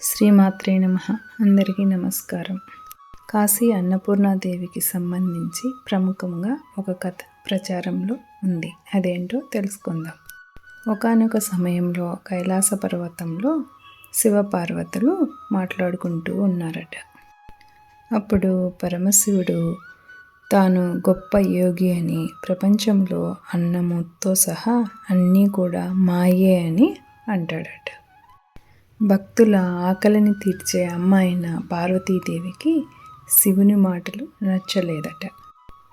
శ్రీమాత్రే నమ. అందరికీ నమస్కారం. కాశీ అన్నపూర్ణాదేవికి సంబంధించి ప్రముఖంగా ఒక కథ ప్రచారంలో ఉంది. అదేంటో తెలుసుకుందాం. ఒకానొక సమయంలో కైలాస పర్వతంలో శివపార్వతులు మాట్లాడుకుంటూ ఉన్నారట. అప్పుడు పరమశివుడు తాను గొప్ప యోగి అని ప్రపంచంలో అన్నముతో సహా అన్నీ కూడా మాయే అని అంటాడట. భక్తుల ఆకలిని తీర్చే అమ్మాయిన పార్వతీదేవికి శివుని మాటలు నచ్చలేదట.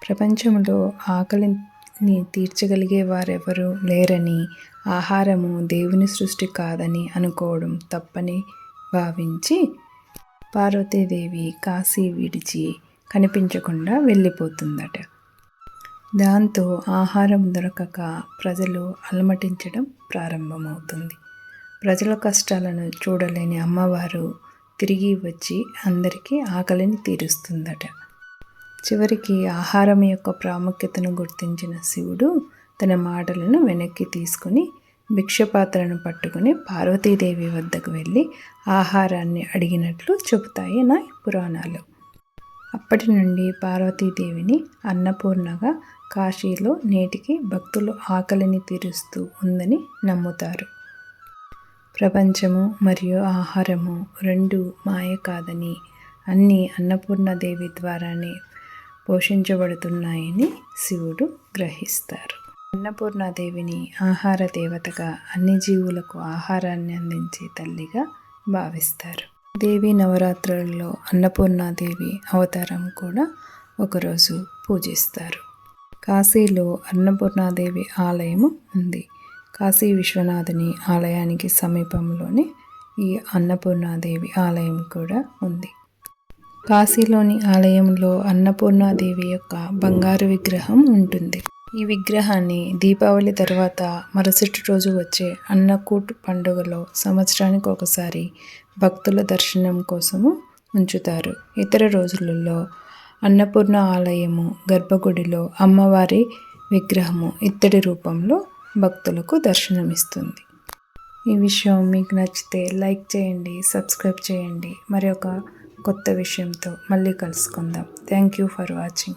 ప్రపంచంలో ఆకలిని తీర్చగలిగే వారెవరూ లేరని ఆహారము దేవుని సృష్టి కాదని అనుకోవడం తప్పని భావించి పార్వతీదేవి కాశీ విడిచి కనిపించకుండా వెళ్ళిపోతుందట. దాంతో ఆహారం దొరకక ప్రజలు అలమటించడం ప్రారంభమవుతుంది. ప్రజల కష్టాలను చూడలేని అమ్మవారు తిరిగి వచ్చి అందరికీ ఆకలిని తీరుస్తుందట. చివరికి ఆహారం యొక్క ప్రాముఖ్యతను గుర్తించిన శివుడు తన మాటలను వెనక్కి తీసుకుని భిక్షపాత్రను పట్టుకుని పార్వతీదేవి వద్దకు వెళ్ళి ఆహారాన్ని అడిగినట్లు చెబుతాయి నా పురాణాలు. అప్పటి నుండి పార్వతీదేవిని అన్నపూర్ణగా కాశీలో నేటికి భక్తులు ఆకలిని తీరుస్తూ ఉందని నమ్ముతారు. ప్రపంచము మరియు ఆహారము రెండు మాయ కాదని అన్నీ అన్నపూర్ణదేవి ద్వారానే పోషించబడుతున్నాయని శివుడు గ్రహిస్తారు. అన్నపూర్ణాదేవిని ఆహార దేవతగా అన్ని జీవులకు ఆహారాన్ని అందించే తల్లిగా భావిస్తారు. దేవి నవరాత్రులలో అన్నపూర్ణాదేవి అవతారం కూడా ఒకరోజు పూజిస్తారు. కాశీలో అన్నపూర్ణాదేవి ఆలయము ఉంది. కాశీ విశ్వనాథుని ఆలయానికి సమీపంలోనే ఈ అన్నపూర్ణాదేవి ఆలయం కూడా ఉంది. కాశీలోని ఆలయంలో అన్నపూర్ణాదేవి యొక్క బంగారు విగ్రహం ఉంటుంది. ఈ విగ్రహాన్ని దీపావళి తర్వాత మరుసటి రోజు వచ్చే అన్నకూట్ పండుగలో సంవత్సరానికి ఒకసారి భక్తుల దర్శనం కోసము ఉంచుతారు. ఇతర రోజులలో అన్నపూర్ణ ఆలయము గర్భగుడిలో అమ్మవారి విగ్రహము ఇత్తడి రూపంలో భక్తులకు దర్శనమిస్తుంది. ఈ విషయం మీకు నచ్చితే లైక్ చేయండి సబ్స్క్రైబ్ చేయండి. మరి ఒక కొత్త విషయంతో మళ్ళీ కలుసుకుందాం. Thank you for watching.